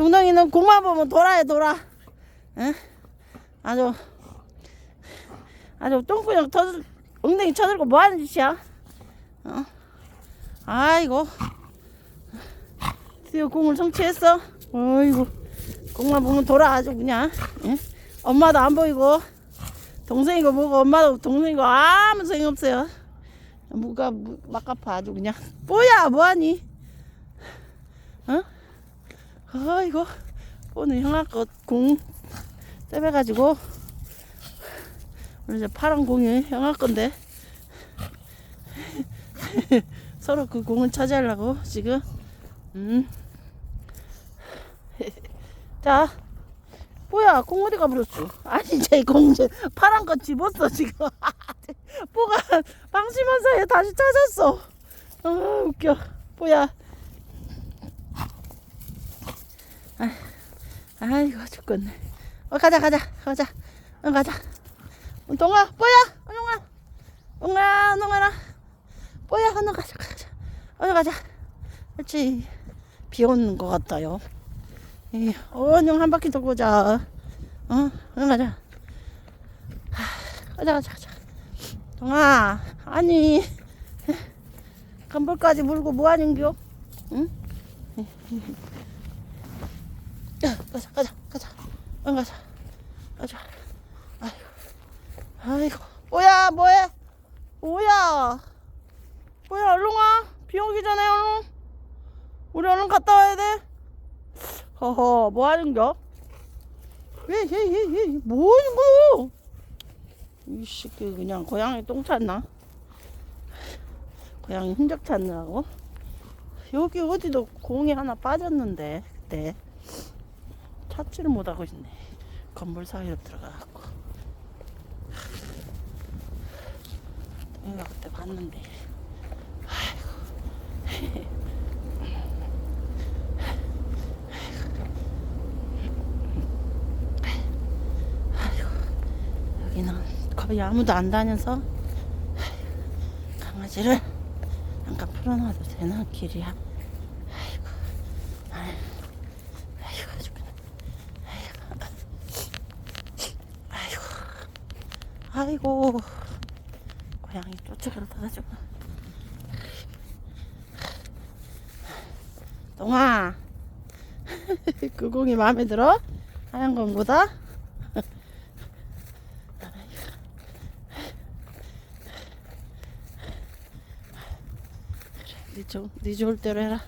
동동이는 공만 보면 돌아야 돌아. 응? 아주 아주 똥구녕 터들 엉덩이 쳐들고 뭐 하는 짓이야? 어? 아이고 드디어 공을 성취했어. 어이구 공만 보면 돌아 아주 그냥. 응? 엄마도 안 보이고 동생이고 뭐고 엄마도 동생이고 아무 소용 없어요. 뭐가 뭐, 막아파 아주 그냥. 뭐야 뭐하니? 어? 아이고 오늘 형아 거공 떼매가지고 오늘 이제 파란 공이 형아 건데 서로 그 공을 차지하려고 지금 음. 자 뭐야 공 어디 가버렸어 아니 제공 이제 파란 거 집었어 지금 뭐가 방심한 사이에 다시 찾았어 아 웃겨 뭐야 아이고 죽겠네. 어 가자 가자 가자. 어 가자. 운동아 뭐야! 운동아! 운동아 운동아라. 뭐야 운동 가자 가자. 어디 가자. 그렇지. 비 오는 것 같아요. 예, 언영 한 바퀴 돌고 자. 어? 응 가자. 하, 가자 가자 가자. 동아 아니. 간볼까지 물고 뭐 하는겨? 응? 야, 가자, 가자, 가자. 응, 가자. 가자. 아이고. 아이고. 뭐야, 뭐해? 뭐야? 뭐야, 얼른 와. 비 오기 전에 얼른. 우리 얼른 갔다 와야 돼. 허허, 뭐 하는겨? 왜, 얘, 얘, 얘, 뭐 하는 거야? 이 새끼 그냥 고양이 똥 찼나? 고양이 흔적 찾느라고? 여기 어디도 공이 하나 빠졌는데, 그때. 찾지를 못하고 있네. 건물 사이로 들어가갖고. 내가 그때 봤는데. 아이고. 아이고. 여기는 거의 아무도 안 다녀서 강아지를 잠깐 풀어놔도 되나 길이야. 아이고. 아이고. 아이고 죽겠네. 아이고. 아이고. 고양이 쫓아가다가 좀. 동아. 그 공이 마음에 들어? 하얀 공보다? 네, 좋, 네 좋을 대로 해라.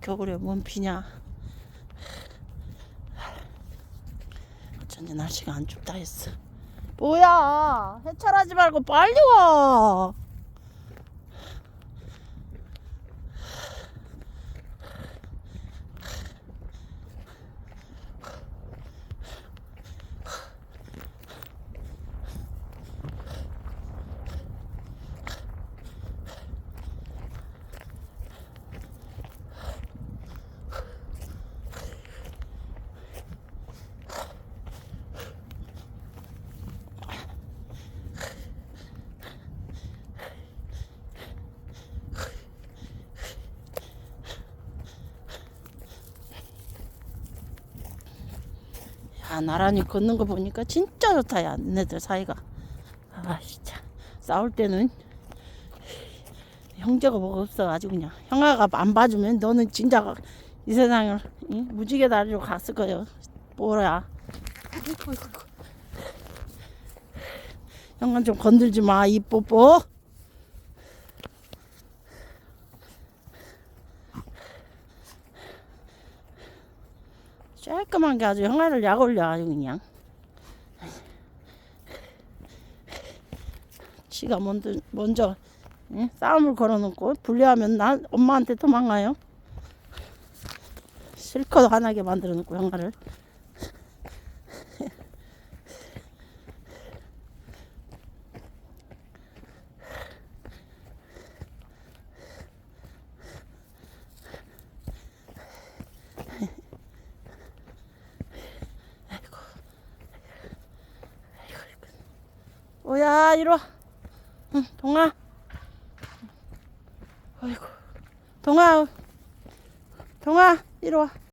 겨울에 뭔 비냐. 어쩐지 날씨가 안 춥다 했어. 뭐야? 해찰하지 말고 빨리 와. 야, 나란히 걷는 거 보니까 진짜 좋다, 야, 얘네들 사이가. 아, 진짜. 싸울 때는 형제가 뭐가 없어. 아주 그냥. 형아가 안 봐주면 너는 진짜 이 세상을 응? 무지개 다리로 갔을 거예요. 아이고, 아이고. 형아 좀 건들지 마, 이 뽀뽀. 깔끔한 게 아주 형아를 약 올려 아주 그냥. 지가 먼저, 먼저 응? 싸움을 걸어놓고 불리하면 난 엄마한테 도망가요. 실컷 화나게 만들어 놓고 형아를 오야 이리 와. 응, 동아. 아이고. 동아. 동아 이리 와